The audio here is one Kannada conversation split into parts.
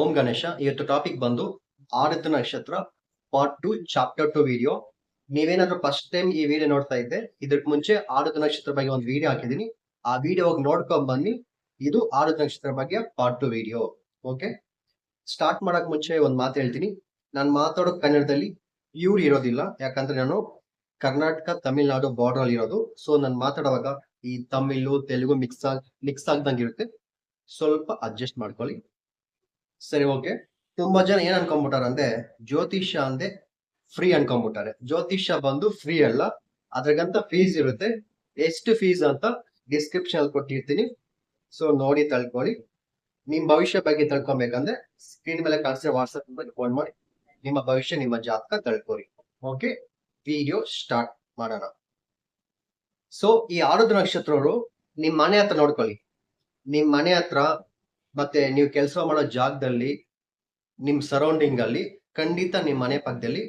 ಓಂ ಗಣೇಶ, ಇವತ್ತು ಟಾಪಿಕ್ ಬಂದು ಆದಿತ್ಯ ನಕ್ಷತ್ರ part two chapter two video ನೀವೇನಾದ್ರೂ ಫಸ್ಟ್ ಟೈಮ್ ಈ ವಿಡಿಯೋ ನೋಡ್ತಾ ಇದ್ದೆ ಇದಕ್ಕೆ ಮುಂಚೆ ಆದಿತ್ಯ ನಕ್ಷತ್ರ ಬಗ್ಗೆ ಒಂದು ವಿಡಿಯೋ ಹಾಕಿದ್ದೀನಿ. ಆ ವಿಡಿಯೋ ನೋಡ್ಕೊಂಡ್ ಬನ್ನಿ. ಇದು ಆದಿತ್ಯ ನಕ್ಷತ್ರ ಬಗ್ಗೆ part two video okay start ಮಾಡಕ್ ಮುಂಚೆ ಒಂದು ಮಾತು ಹೇಳ್ತೀನಿ. ನಾನು ಮಾತಾಡೋ ಕನ್ನಡದಲ್ಲಿ ಇವ್ರು ಇರೋದಿಲ್ಲ. ಯಾಕಂದ್ರೆ ನಾನು ಕರ್ನಾಟಕ, ತಮಿಳ್ನಾಡು ಬಾರ್ಡರ್ ಅಲ್ಲಿ ಇರೋದು. ಸೊ ನಾನು ಮಾತಾಡುವಾಗ ಈ ತಮಿಳು, ತೆಲುಗು ಮಿಕ್ಸ್ ಆಗ ಮಿಕ್ಸ್ ಆಗ್ದಂಗೆ ಇರುತ್ತೆ. ಸ್ವಲ್ಪ ಅಡ್ಜಸ್ಟ್ ಮಾಡ್ಕೊಳ್ಳಿ. ಸರಿ ಓಕೆ. ತುಂಬಾ ಜನ ಏನ್ ಅನ್ಕೊಂಡ್ಬಿಟ್ಟಾರ ಅಂದ್ರೆ ಜ್ಯೋತಿಷ್ಯ ಅಂದೆ ಫ್ರೀ ಅನ್ಕೊಂಡ್ಬಿಟ್ಟಾರೆ. ಜ್ಯೋತಿಷ್ಯ ಬಂದು ಫ್ರೀ ಅಲ್ಲ. ಅದ್ರಗಂತ ಫೀಸ್ ಇರುತ್ತೆ. ಎಷ್ಟು ಫೀಸ್ ಅಂತ ಡಿಸ್ಕ್ರಿಪ್ಷನ್ ಅಲ್ಲಿ ಕೊಟ್ಟಿರ್ತೀನಿ. ಸೊ ನೋಡಿ ತಳ್ಕೊಳ್ಳಿ ನಿಮ್ ಭವಿಷ್ಯ ಬಗ್ಗೆ ತಳ್ಕೊಬೇಕಂದ್ರೆ ಸ್ಕ್ರೀನ್ ಮೇಲೆ ಕಾಣಿಸಿದ ವಾಟ್ಸ್ಆಪ್ ನಂಬರ್ ಫೋನ್ ಮಾಡಿ. ನಿಮ್ಮ ಭವಿಷ್ಯ ನಿಮ್ಮ ಜಾತಕ ತಳ್ಕೊರಿ ಓಕೆ? ವಿಡಿಯೋ ಸ್ಟಾರ್ಟ್ ಮಾಡೋಣ. ಸೊ ಈ ಆರುದ್ರ ನಕ್ಷತ್ರವರು ನಿಮ್ ಮನೆ ಹತ್ರ ನೋಡ್ಕೊಳ್ಳಿ. ನಿಮ್ ಮನೆ ಹತ್ರ ಮತ್ತೆ ನೀವು ಕೆಲಸ ಮಾಡೋ ಜಾಗದಲ್ಲಿ ನಿಮ್ಮ ಸರೌಂಡಿಂಗ್ ಅಲ್ಲಿ ಖಂಡಿತ ನಿಮ್ಮ ಮನೆ ಪಕ್ಕದಲ್ಲಿ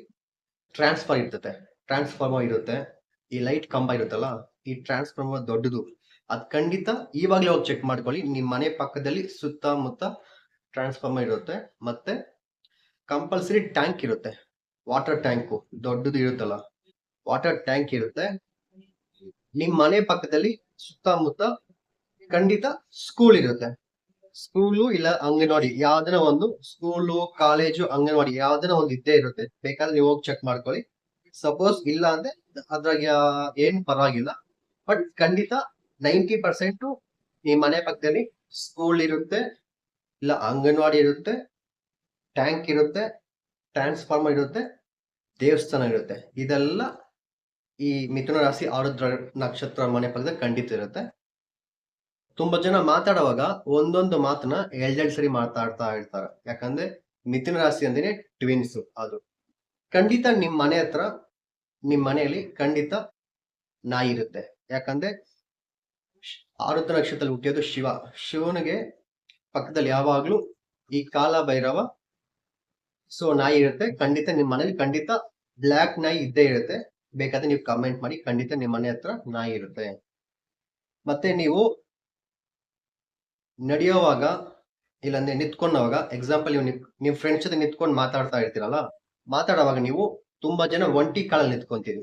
ಟ್ರಾನ್ಸ್ಫರ್ ಇರ್ತದೆ. ಟ್ರಾನ್ಸ್ಫಾರ್ಮರ್ ಇರುತ್ತೆ. ಈ ಲೈಟ್ ಕಂಬ ಇರುತ್ತಲ್ಲ, ಈ ಟ್ರಾನ್ಸ್ಫಾರ್ಮರ್ ದೊಡ್ಡದು. ಅದ್ ಖಂಡಿತ ಇವಾಗ್ಲೇ ಹೋಗಿ ಚೆಕ್ ಮಾಡ್ಕೊಳ್ಳಿ. ನಿಮ್ಮ ಮನೆ ಪಕ್ಕದಲ್ಲಿ ಸುತ್ತಮುತ್ತ ಟ್ರಾನ್ಸ್ಫಾರ್ಮರ್ ಇರುತ್ತೆ. ಮತ್ತೆ ಕಂಪಲ್ಸರಿ ಟ್ಯಾಂಕ್ ಇರುತ್ತೆ. ವಾಟರ್ ಟ್ಯಾಂಕು ದೊಡ್ಡದು ಇರುತ್ತಲ್ಲ. ವಾಟರ್ ಟ್ಯಾಂಕ್ ಇರುತ್ತೆ. ನಿಮ್ಮ ಮನೆ ಪಕ್ಕದಲ್ಲಿ ಸುತ್ತಮುತ್ತ ಖಂಡಿತ ಸ್ಕೂಲ್ ಇರುತ್ತೆ. ಸ್ಕೂಲು ಇಲ್ಲ ಅಂಗನವಾಡಿ, ಯಾವ್ದನ ಒಂದು ಸ್ಕೂಲು, ಕಾಲೇಜು, ಅಂಗನವಾಡಿ ಯಾವ್ದನ ಒಂದು ಇದ್ದೇ ಇರುತ್ತೆ. ಬೇಕಾದ್ರೆ ನೀವು ಹೋಗಿ ಚೆಕ್ ಮಾಡ್ಕೊಳ್ಳಿ. ಸಪೋಸ್ ಇಲ್ಲ ಅಂದ್ರೆ ಅದ್ರಾಗ ಏನ್ ಪರವಾಗಿಲ್ಲ. ಬಟ್ ಖಂಡಿತ ನೈಂಟಿ ಪರ್ಸೆಂಟ್ ಈ ಮನೆ ಪಕ್ಕದಲ್ಲಿ ಸ್ಕೂಲ್ ಇರುತ್ತೆ, ಇಲ್ಲ ಅಂಗನವಾಡಿ ಇರುತ್ತೆ ಟ್ಯಾಂಕ್ ಇರುತ್ತೆ ಟ್ರಾನ್ಸ್ಫಾರ್ಮರ್ ಇರುತ್ತೆ, ದೇವಸ್ಥಾನ ಇರುತ್ತೆ. ಇದೆಲ್ಲ ಈ ಮಿಥುನ ರಾಶಿ ಆರುದ್ರ ನಕ್ಷತ್ರ ಮನೆ ಪಕ್ಕದಲ್ಲಿ ಖಂಡಿತ ಇರುತ್ತೆ. ತುಂಬಾ ಜನ ಮಾತಾಡುವಾಗ ಒಂದೊಂದು ಮಾತನ್ನ ಎರಡೆರಡು ಸರಿ ಮಾತಾಡ್ತಾ ಇರ್ತಾರೆ. ಯಾಕಂದ್ರೆ ಮಿಥುನ ರಾಶಿ ಅಂದ್ರೆ ಟ್ವಿನ್ಸ್ ಅದು ಖಂಡಿತ ನಿಮ್ ಮನೆ ಹತ್ರ, ನಿಮ್ ಮನೆಯಲ್ಲಿ ಖಂಡಿತ ನಾಯಿ ಇರುತ್ತೆ. ಯಾಕಂದ್ರೆ ಆರುದ್ರ ನಕ್ಷತ್ರದಲ್ಲಿ ಹುಟ್ಟಿಯೋದು ಶಿವ. ಶಿವನಿಗೆ ಪಕ್ಕದಲ್ಲಿ ಯಾವಾಗ್ಲೂ ಈ ಕಾಲ ಭೈರವ ಸೊ ನಾಯಿ ಇರುತ್ತೆ. ಖಂಡಿತ ನಿಮ್ ಮನೇಲಿ ಖಂಡಿತ ಬ್ಲ್ಯಾಕ್ ನಾಯಿ ಇದ್ದೇ ಇರುತ್ತೆ. ಬೇಕಾದ್ರೆ ನೀವು ಕಮೆಂಟ್ ಮಾಡಿ ಖಂಡಿತ ನಿಮ್ ಮನೆ ಹತ್ರ ನಾಯಿ ಇರುತ್ತೆ. ಮತ್ತೆ ನೀವು ನಡೆಯೋವಾಗ ಇಲ್ಲಾಂದ್ರೆ ನಿಂತ್ಕೊಂಡವಾಗ ಎಕ್ಸಾಂಪಲ್ ನೀವು ನಿಮ್ಮ ನಿಮ್ ಫ್ರೆಂಡ್ಸ್ ಜೊತೆ ನಿಂತ್ಕೊಂಡು ಮಾತಾಡ್ತಾ ಇರ್ತೀರಲ್ಲ, ಮಾತಾಡುವಾಗ ನೀವು ತುಂಬಾ ಜನ ಒಂಟಿ ಕಾಲಲ್ಲಿ ನಿಂತ್ಕೊಂತೀರಿ.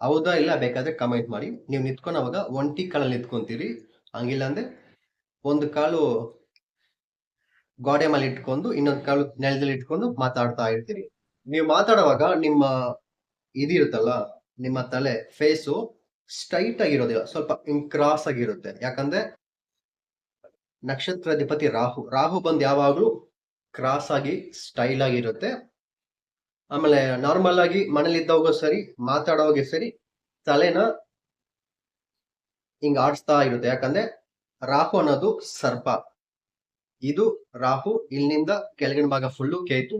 ಹೌದಾ ಇಲ್ಲ ಬೇಕಾದ್ರೆ ಕಮೆಂಟ್ ಮಾಡಿ. ನೀವು ನಿಂತ್ಕೊಂಡವಾಗ ಒಂಟಿ ಕಾಲಲ್ಲಿ ನಿಂತ್ಕೊಂತೀರಿ. ಹಂಗಿಲ್ಲ ಅಂದ್ರೆ ಒಂದು ಕಾಲು ಗೋಡೆ ಮೇಲೆ ಇಟ್ಕೊಂಡು, ಇನ್ನೊಂದು ಕಾಲು ನೆಲದಲ್ಲಿ ಇಟ್ಕೊಂಡು ಮಾತಾಡ್ತಾ ಇರ್ತೀರಿ. ನೀವು ಮಾತಾಡುವಾಗ ನಿಮ್ಮ ಇದಿರುತ್ತಲ್ಲ ನಿಮ್ಮ ತಲೆ ಫೇಸು ಸ್ಟ್ರೈಟ್ ಆಗಿರೋದಿಲ್ಲ, ಸ್ವಲ್ಪ ಕ್ರಾಸ್ ಆಗಿರುತ್ತೆ. ಯಾಕಂದ್ರೆ ನಕ್ಷತ್ರಾಧಿಪತಿ ರಾಹು. ರಾಹು ಬಂದು ಯಾವಾಗಲೂ ಕ್ರಾಸ್ ಆಗಿ ಸ್ಟೈಲ್ ಆಗಿರುತ್ತೆ ಆಮೇಲೆ ನಾರ್ಮಲ್ ಆಗಿ ಮನೇಲಿ ಇದ್ದವಾಗ ಸರಿ ಮಾತಾಡೋವಾಗ ಸರಿ, ತಲೆನ ಹಿಂಗ ಆಡಿಸ್ತಾ ಇರುತ್ತೆ. ಯಾಕಂದ್ರೆ ರಾಹು ಅನ್ನೋದು ಸರ್ಪ. ಇದು ರಾಹು ಇಲ್ಲಿಂದ ಕೆಳಗಿನ ಭಾಗ ಫುಲ್ಲು ಕೇತು.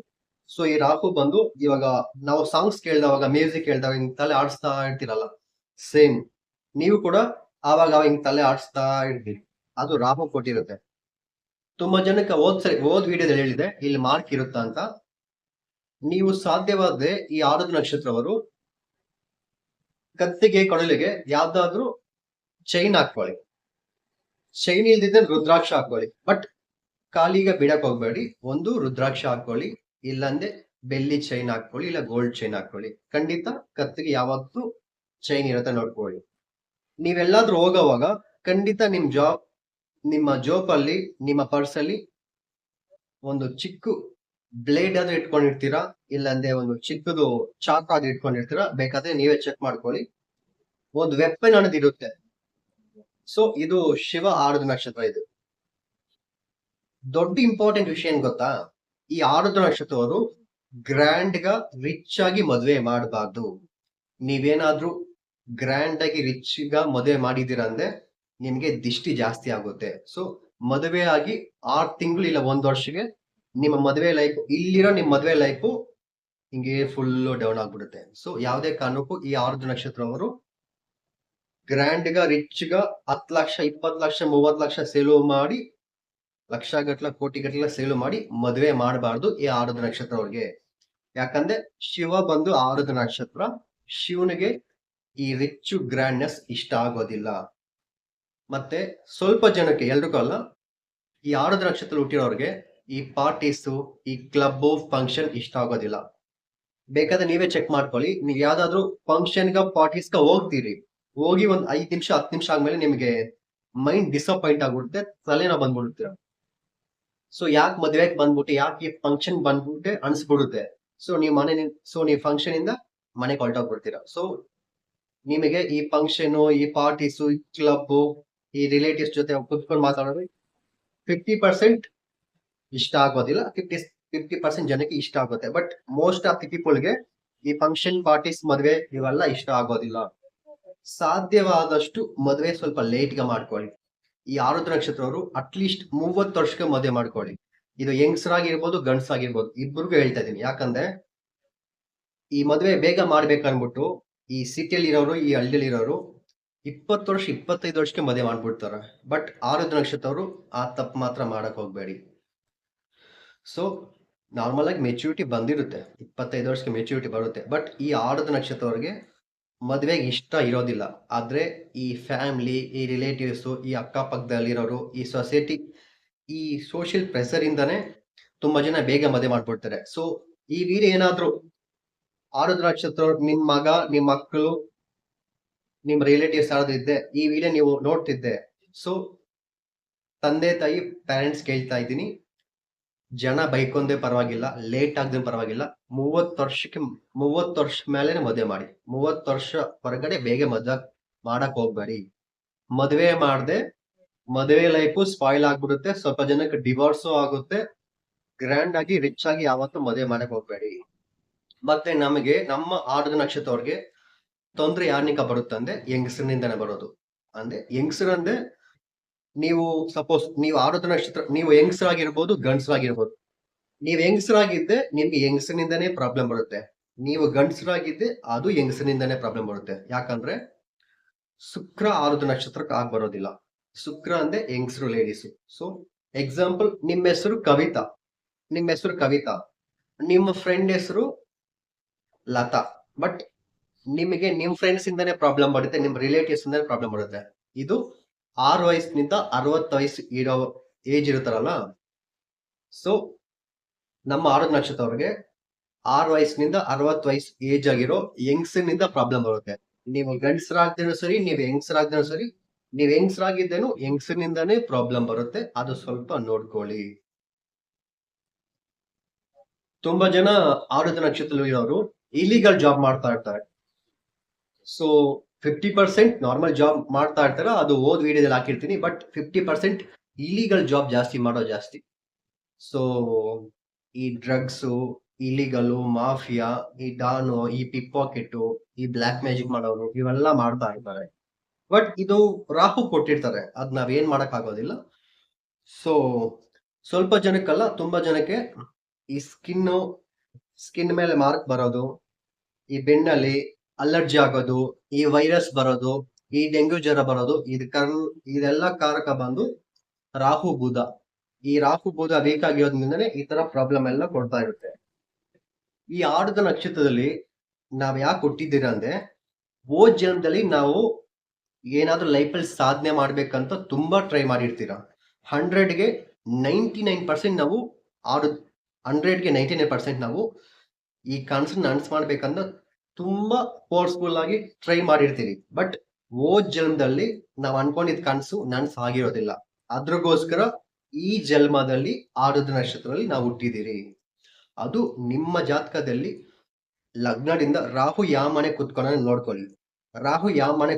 ಸೊ ಈ ರಾಹು ಬಂದು ಇವಾಗ ನಾವು ಸಾಂಗ್ಸ್ ಕೇಳ್ದವಾಗ ಮ್ಯೂಸಿಕ್ ಕೇಳ್ದಾಗ ಹಿಂಗ್ ತಲೆ ಆಡಿಸ್ತಾ ಇರ್ತೀರಲ್ಲ ಸೇಮ್ ನೀವು ಕೂಡ ಆವಾಗ ಹಿಂಗ್ ತಲೆ ಆಡಿಸ್ತಾ ಇರ್ತೀರಿ. ಅದು ರಾಹು ಕೊಟ್ಟಿರುತ್ತೆ. ತುಂಬಾ ಜನಕ್ಕೆ ಓದ್ ಸರಿ ಓದ್ ವಿಡಿಯೋದಲ್ಲಿ ಹೇಳಿದೆ ಇಲ್ಲಿ ಮಾರ್ಕ್ ಇರುತ್ತ ಅಂತ. ನೀವು ಸಾಧ್ಯವಾದ್ರೆ ಈ ಆರುದ್ರ ನಕ್ಷತ್ರವರು ಕತ್ತಿಗೆ, ಕೊಡಲಿಗೆ ಯಾವ್ದಾದ್ರು ಚೈನ್ ಹಾಕೊಳ್ಳಿ ಚೈನ್ ಇಲ್ದಿದ್ರೆ ರುದ್ರಾಕ್ಷ ಹಾಕೊಳ್ಳಿ ಬಟ್ ಕಾಲಿಗೆ ಬಿಡಕ್ ಹೋಗ್ಬೇಡಿ. ಒಂದು, ರುದ್ರಾಕ್ಷ ಹಾಕೊಳ್ಳಿ ಇಲ್ಲಾಂದ್ರೆ ಬೆಳ್ಳಿ ಚೈನ್ ಹಾಕೊಳ್ಳಿ ಇಲ್ಲ ಗೋಲ್ಡ್ ಚೈನ್ ಹಾಕೊಳ್ಳಿ ಖಂಡಿತ ಕತ್ತಿಗೆ ಯಾವತ್ತೂ ಚೈನ್ ಇರತ್ತೆ ನೋಡ್ಕೊಳ್ಳಿ. ನೀವೆಲ್ಲಾದ್ರೂ ಹೋಗೋವಾಗ ಖಂಡಿತ ನಿಮ್ ಜಾಬ್ ನಿಮ್ಮ ಜೋಬಲ್ಲಿ ನಿಮ್ಮ ಪರ್ಸಲ್ಲಿ ಒಂದು ಚಿಕ್ಕ ಬ್ಲೇಡ್ ಆದ್ರೂ ಇಟ್ಕೊಂಡಿರ್ತೀರಾ? ಇಲ್ಲಾಂದ್ರೆ ಒಂದು ಚಿಕ್ಕದು ಚಾಕ್ ಆದ್ರೂ ಇಟ್ಕೊಂಡಿರ್ತೀರಾ? ಬೇಕಾದ್ರೆ ನೀವೇ ಚೆಕ್ ಮಾಡ್ಕೊಳ್ಳಿ. ಒಂದು ವೆಪನ್ ಅನ್ನೋದು ಇರುತ್ತೆ. ಸೊ ಇದು ಶಿವ ಆರುದ್ರ ನಕ್ಷತ್ರ ಇದು. ದೊಡ್ಡ ಇಂಪಾರ್ಟೆಂಟ್ ವಿಷಯ ಏನ್ ಗೊತ್ತಾ? ಈ ಆರುದ್ರ ನಕ್ಷತ್ರವರು ಗ್ರ್ಯಾಂಡ್ ಗ ರಿಚ್ ಆಗಿ ಮದುವೆ ಮಾಡಬಾರ್ದು. ನೀವೇನಾದ್ರೂ ಗ್ರ್ಯಾಂಡ್ ಆಗಿ ರಿಚ್ ಗ ಮದುವೆ ಮಾಡಿದೀರ ಅಂದ್ರೆ ನಿಮ್ಗೆ ದಿಷ್ಟಿ ಜಾಸ್ತಿ ಆಗುತ್ತೆ. ಸೊ ಮದುವೆ ಆಗಿ ಆರು ತಿಂಗಳು ಇಲ್ಲ ಒಂದು ವರ್ಷಕ್ಕೆ ನಿಮ್ಮ ಮದುವೆ ಲೈಫ್ ಇಲ್ಲಿರೋ ನಿಮ್ಮ ಮದುವೆ ಲೈಫು ಹಿಂಗೆ ಫುಲ್ ಡೌನ್ ಆಗ್ಬಿಡುತ್ತೆ. ಸೊ ಯಾವುದೇ ಕಾರಣಕ್ಕೂ ಈ ಆರುದ್ರ ನಕ್ಷತ್ರವರು ಗ್ರ್ಯಾಂಡ್ ಗ ರಿಚ್ ಗ ಹತ್ತು ಲಕ್ಷ, ಇಪ್ಪತ್ತು ಲಕ್ಷ, ಮೂವತ್ತು ಲಕ್ಷ ಸೇಲು ಮಾಡಿ ಲಕ್ಷ ಗಟ್ಲ ಕೋಟಿ ಗಟ್ಲ ಸೇಲು ಮಾಡಿ ಮದುವೆ ಮಾಡಬಾರ್ದು ಈ ಆರುದ್ರ ನಕ್ಷತ್ರ ಅವ್ರಿಗೆ ಯಾಕಂದ್ರೆ ಶಿವ ಬಂದು ಆರುದ್ರ ನಕ್ಷತ್ರ, ಶಿವನಿಗೆ ಈ ರಿಚ್ ಗ್ರ್ಯಾಂಡ್ನೆಸ್ ಇಷ್ಟ ಆಗೋದಿಲ್ಲ. ಮತ್ತೆ ಸ್ವಲ್ಪ ಜನಕ್ಕೆ, ಎಲ್ರಿಗೂ ಅಲ್ಲ, ಈ ಆರು ನಕ್ಷತ್ರದಲ್ಲಿ ಹುಟ್ಟಿರೋರಿಗೆ ಈ ಪಾರ್ಟೀಸು ಈ ಕ್ಲಬ್ ಫಂಕ್ಷನ್ ಇಷ್ಟ ಆಗೋದಿಲ್ಲ. ಬೇಕಾದ್ರೆ ನೀವೇ ಚೆಕ್ ಮಾಡ್ಕೊಳ್ಳಿ. ನೀವು ಯಾವ್ದಾದ್ರು ಫಂಕ್ಷನ್ಗ ಪಾರ್ಟೀಸ್ಗ ಹೋಗ್ತೀರಿ. ಹೋಗಿ ಒಂದ್ ಐದ್ ನಿಮಿಷ, ಹತ್ತು ನಿಮಿಷ ಆದ್ಮೇಲೆ ನಿಮಗೆ ಮೈಂಡ್ ಡಿಸಪಾಯಿಂಟ್ ಆಗ್ಬಿಡುತ್ತೆ ತಲೆನೋ ಬಂದ್ಬಿಡ್ತೀರ ಸೊ ಯಾಕೆ ಮದ್ವೆಗೆ ಬಂದ್ಬಿಟ್ಟು, ಯಾಕೆ ಈ ಫಂಕ್ಷನ್ ಬಂದ್ಬಿಟ್ಟೆ ಅನ್ಸ್ಬಿಡುತ್ತೆ. ಸೊ ನೀವು ಮನೆ ಸೊ ನೀವು ಫಂಕ್ಷನ್ ಇಂದ ಮನೆಗೆ ಹೊರಟೋಗ್ಬಿಡ್ತೀರಾ. ಸೊ ನಿಮಗೆ ಈ ಫಂಕ್ಷನ್ ಈ ಪಾರ್ಟೀಸು ಈ ಕ್ಲಬ್ ಈ ರಿಲೇಟಿವ್ಸ್ ಜೊತೆ ಕುತ್ಕೊಂಡು ಮಾತಾಡೋದು ಫಿಫ್ಟಿ ಪರ್ಸೆಂಟ್ ಇಷ್ಟ ಆಗೋದಿಲ್ಲ. ಫಿಫ್ಟಿ ಫಿಫ್ಟಿ ಪರ್ಸೆಂಟ್ ಜನಕ್ಕೆ ಇಷ್ಟ ಆಗುತ್ತೆ. ಬಟ್ ಮೋಸ್ಟ್ ಆಫ್ ದಿ ಪೀಪಲ್ಗೆ ಈ ಫಂಕ್ಷನ್ ಪಾರ್ಟೀಸ್ ಮದುವೆ ಇವೆಲ್ಲ ಇಷ್ಟ ಆಗೋದಿಲ್ಲ. ಸಾಧ್ಯವಾದಷ್ಟು ಮದುವೆ ಸ್ವಲ್ಪ ಲೇಟ್ಗೆ ಮಾಡ್ಕೊಳ್ಳಿ. ಈ ಆರುದ್ರ ನಕ್ಷತ್ರವರು ಅಟ್ಲೀಸ್ಟ್ ಮೂವತ್ತು ವರ್ಷಕ್ಕೆ ಮದುವೆ ಮಾಡ್ಕೊಳ್ಳಿ. ಇದು ಯಂಗ್ಸರಾಗಿರ್ಬೋದು ಗಂಡ್ಸಾಗಿರ್ಬೋದು ಇಬ್ಬರಿಗೂ ಹೇಳ್ತಾ ಇದ್ದೀನಿ ಯಾಕಂದ್ರೆ ಈ ಮದುವೆ ಬೇಗ ಮಾಡ್ಬೇಕನ್ಬಿಟ್ಟು ಈ ಸಿಟಿಯಲ್ಲಿ ಇರೋರು ಈ ಹಳ್ಳಿಯಲ್ಲಿ ಇರೋರು ಇಪ್ಪತ್ತು ವರ್ಷ, ಇಪ್ಪತ್ತೈದು ವರ್ಷಕ್ಕೆ ಮದುವೆ ಮಾಡ್ಬಿಡ್ತಾರೆ. ಬಟ್ ಆರುದ್ರ ನಕ್ಷತ್ರವರು ಆ ತಪ್ಪು ಮಾತ್ರ ಮಾಡಕ್ ಹೋಗ್ಬೇಡಿ. ಸೊ ನಾರ್ಮಲ್ ಆಗಿ ಮೆಚುರಿಟಿ ಬಂದಿರುತ್ತೆ. ಇಪ್ಪತ್ತೈದು ವರ್ಷಕ್ಕೆ ಮೆಚುರಿಟಿ ಬರುತ್ತೆ. ಬಟ್ ಈ ಆರುದ್ರ ನಕ್ಷತ್ರವರಿಗೆ ಮದುವೆಗೆ ಇಷ್ಟ ಇರೋದಿಲ್ಲ. ಆದ್ರೆ ಈ ಫ್ಯಾಮಿಲಿ ಈ ರಿಲೇಟಿವ್ಸ್ ಈ ಅಕ್ಕಪಕ್ಕದಲ್ಲಿರೋರು, ಈ ಸೊಸೈಟಿ ಈ ಸೋಷಿಯಲ್ ಪ್ರೆಸರ್ ಇಂದಾನೆ ತುಂಬಾ ಜನ ಬೇಗ ಮದುವೆ ಮಾಡ್ಬಿಡ್ತಾರೆ. ಸೊ ಈ ವೀರ ಏನಾದ್ರು ಆರುದ್ರ ನಕ್ಷತ್ರ ನಿಮ್ ಮಗ ನಿಮ್ಮ ಮಕ್ಕಳು ನಿಮ್ ರಿಲೇಟಿವ್ಸ್ ಯಾರಾದ್ರೂ ಇದ್ದೆ, ಈ ವಿಡಿಯೋ ನೀವು ನೋಡ್ತಿದ್ದೆ. ಸೊ ತಂದೆ ತಾಯಿ ಪೇರೆಂಟ್ಸ್ ಕೇಳ್ತಾ ಇದ್ದೀನಿ. ಜನ ಬೈಕೊಂದೇ ಪರವಾಗಿಲ್ಲ ಲೇಟ್ ಆಗದೆ ಪರವಾಗಿಲ್ಲ. ಮೂವತ್ತು ವರ್ಷಕ್ಕೆ, ಮೂವತ್ತು ವರ್ಷ ಮೇಲೆ ಮದುವೆ ಮಾಡಿ. ಮೂವತ್ತು ವರ್ಷ ಹೊರಗಡೆ ಬೇಗ ಮದುವೆ ಮಾಡಕ್ ಹೋಗ್ಬೇಡಿ. ಮದುವೆ ಮಾಡದೆ, ಮದುವೆ ಲೈಫು ಸ್ಪಾಯ್ಲ್ ಆಗ್ಬಿಡುತ್ತೆ. ಸ್ವಲ್ಪ ಜನಕ್ಕೆ ಡಿವೋರ್ಸು ಆಗುತ್ತೆ. ಗ್ರ್ಯಾಂಡ್ ಆಗಿ ರಿಚ್ ಆಗಿ ಯಾವತ್ತೂ ಮದುವೆ ಮಾಡಕ್ ಹೋಗ್ಬೇಡಿ. ಮತ್ತೆ ನಮಗೆ, ನಮ್ಮ ಆಡದ ನಕ್ಷತ್ರವ್ರಿಗೆ ತೊಂದ್ರೆ ಯಾರನಿಕ ಬರುತ್ತೆ ಅಂದ್ರೆ ಹೆಂಗಸರಿನಿಂದನೇ ಬರೋದು. ಅಂದ್ರೆ ಹೆಂಗಸರಂದ್ರೆ ನೀವು ಸಪೋಸ್ ನೀವು ಆರುದ್ರ ನಕ್ಷತ್ರ, ನೀವು ಹೆಂಗಸರಾಗಿರ್ಬೋದು ಗಂಡಸರಾಗಿರ್ಬೋದು. ನೀವು ಹೆಂಗಸರಾಗಿದ್ದೆ ನಿಮ್ಗೆ ಹೆಂಗಸನಿಂದನೇ ಪ್ರಾಬ್ಲಮ್ ಬರುತ್ತೆ. ನೀವು ಗಂಡಸರಾಗಿದ್ದೆ ಅದು ಹೆಂಗಸನಿಂದನೇ ಪ್ರಾಬ್ಲಮ್ ಬರುತ್ತೆ. ಯಾಕಂದ್ರೆ ಶುಕ್ರ ಆರುದ್ರ ನಕ್ಷತ್ರಕ್ಕೆ ಆಗ ಬರೋದಿಲ್ಲ. ಶುಕ್ರ ಅಂದ್ರೆ ಹೆಂಗಸರು ಲೇಡೀಸು ಸೊ ಎಕ್ಸಾಂಪಲ್ ನಿಮ್ಮ ಹೆಸರು ಕವಿತಾ. ನಿಮ್ಮ ಹೆಸರು ಕವಿತಾ. ನಿಮ್ಮ ಫ್ರೆಂಡ್ ಹೆಸರು ಲತಾ. ಬಟ್ ನಿಮಗೆ ನಿಮ್ ಫ್ರೆಂಡ್ಸ್ ಇಂದಾನೆ ಪ್ರಾಬ್ಲಮ್ ಬರುತ್ತೆ ನಿಮ್ಮ ರಿಲೇಟಿವ್ಸ್ ಇಂದಾನೆ ಪ್ರಾಬ್ಲಮ್ ಬರುತ್ತೆ. ಇದು ಆರು ವಯಸ್ಸಿನಿಂದ ಅರವತ್ತು ವಯಸ್ಸು ಇರೋ ಏಜ್ ಇರುತ್ತಾರಲ್ಲ ಸೊ ನಮ್ಮ ಆರೋಗ್ಯ ನಕ್ಷತ್ರ ಅವ್ರಿಗೆ ಆರು ವಯಸ್ಸಿನಿಂದ ಅರವತ್ತು ವಯಸ್ಸು ಏಜ್ ಆಗಿರೋ ಯಂಗ್ಸನಿಂದ ಪ್ರಾಬ್ಲಮ್ ಬರುತ್ತೆ. ನೀವು ಗಂಡಸರಾಗ್ದೇನೂ ಸರಿ, ನೀವು ಹೆಂಗಸರಾಗ್ದೇನೂ ಸರಿ, ನೀವು ಹೆಂಗ್ಸರಾಗಿದ್ದೇನು ಹೆಂಗಸನಿಂದಾನೇ ಪ್ರಾಬ್ಲಮ್ ಬರುತ್ತೆ. ಅದು ಸ್ವಲ್ಪ ನೋಡ್ಕೊಳ್ಳಿ. ತುಂಬಾ ಜನ ಆರೋಗ್ಯ ನಕ್ಷತ್ರ ಇರೋರು ಇಲಿಗಲ್ ಜಾಬ್ ಮಾಡ್ತಾ ಇರ್ತಾರೆ. So fifty percent normal job ಮಾಡ್ತಾ ಇರ್ತಾರ, ಅದು ಓದ್ ವಿಡಿಯೋದಲ್ಲಿ ಹಾಕಿರ್ತೀನಿ but fifty percent illegal job ಜಾಸ್ತಿ ಮಾಡೋ ಜಾಸ್ತಿ. ಸೊ ಈ ಡ್ರಗ್ಸು ಇಲಿಗಲು ಮಾಫಿಯಾ ಈ ಡಾನು ಈ ಪಿಕ್ ಪಾಕೆಟ್ ಈ ಬ್ಲ್ಯಾಕ್ ಮ್ಯಾಜಿಕ್ ಮಾಡೋರು, ಇವೆಲ್ಲ ಮಾಡ್ತಾ ಇರ್ತಾರೆ ಬಟ್ ಇದು ರಾಹು ಕೊಟ್ಟಿರ್ತಾರೆ, ಅದ್ ನಾವೇನ್ ಮಾಡಕ್ ಆಗೋದಿಲ್ಲ ಸೊ ಸ್ವಲ್ಪ ಜನಕ್ಕಲ್ಲ, ತುಂಬಾ ಜನಕ್ಕೆ ಈ ಸ್ಕಿನ್ ಸ್ಕಿನ್ ಮೇಲೆ ಮಾರ್ಕ್ ಬರೋದು, ಈ ಬೆನ್ನಲ್ಲಿ ಅಲರ್ಜಿ ಆಗೋದು, ಈ ವೈರಸ್ ಬರೋದು, ಈ ಡೆಂಗ್ಯೂ ಜ್ವರ ಬರೋದು, ಇದು ಕರ್, ಇದೆಲ್ಲ ಕಾರಕ ಬಂದು ರಾಹು ಬುಧ. ಈ ರಾಹು ಬುಧ ವೀಕ್ ಆಗಿರೋದ್ರಿಂದನೇ ಈ ತರ ಪ್ರಾಬ್ಲಮ್ ಎಲ್ಲ ಕೊಡ್ತಾ ಇರುತ್ತೆ. ಈ ಆಡದ ನಕ್ಷತ್ರದಲ್ಲಿ ನಾವ್ ಯಾಕೆ ಹುಟ್ಟಿದ್ದೀರ ಅಂದ್ರೆ ಓ ಜನ್ಮದಲ್ಲಿ ನಾವು ಏನಾದ್ರೂ ಲೈಫಲ್ಲಿ ಸಾಧನೆ ಮಾಡ್ಬೇಕಂತ ತುಂಬಾ ಟ್ರೈ ಮಾಡಿರ್ತೀರ. ಹಂಡ್ರೆಡ್ಗೆ ನೈಂಟಿ ನೈನ್ ಪರ್ಸೆಂಟ್ ನಾವು ಆಡು ಹಂಡ್ರೆಡ್ಗೆ ನೈಂಟಿ ನೈನ್ ಪರ್ಸೆಂಟ್ ನಾವು ಈ ಕನಸನ್ನ ಅನ್ಸ್ ಮಾಡ್ಬೇಕಂತ ತುಂಬಾ ಫೋರ್ಸ್ಫುಲ್ ಆಗಿ ಟ್ರೈ ಮಾಡಿರ್ತೀವಿ ಬಟ್ ಓ ಜನ್ಮದಲ್ಲಿ ನಾವ್ ಅನ್ಕೊಂಡಿದ್ ಕನಸು ನನ್ಸ್ ಆಗಿರೋದಿಲ್ಲ. ಅದ್ರಗೋಸ್ಕರ ಈ ಜನ್ಮದಲ್ಲಿ ಆರುದ್ರ ನಕ್ಷತ್ರದಲ್ಲಿ ನಾವು ಹುಟ್ಟಿದ್ದೀರಿ ಅದು ನಿಮ್ಮ ಜಾತಕದಲ್ಲಿ ಲಗ್ನದಿಂದ ರಾಹು ಯಾವ ಮನೆ ಕುತ್ಕೊಳ್ಳೋ ನೋಡ್ಕೊಳ್ಳಿ. ರಾಹು ಯಾವ ಮನೆ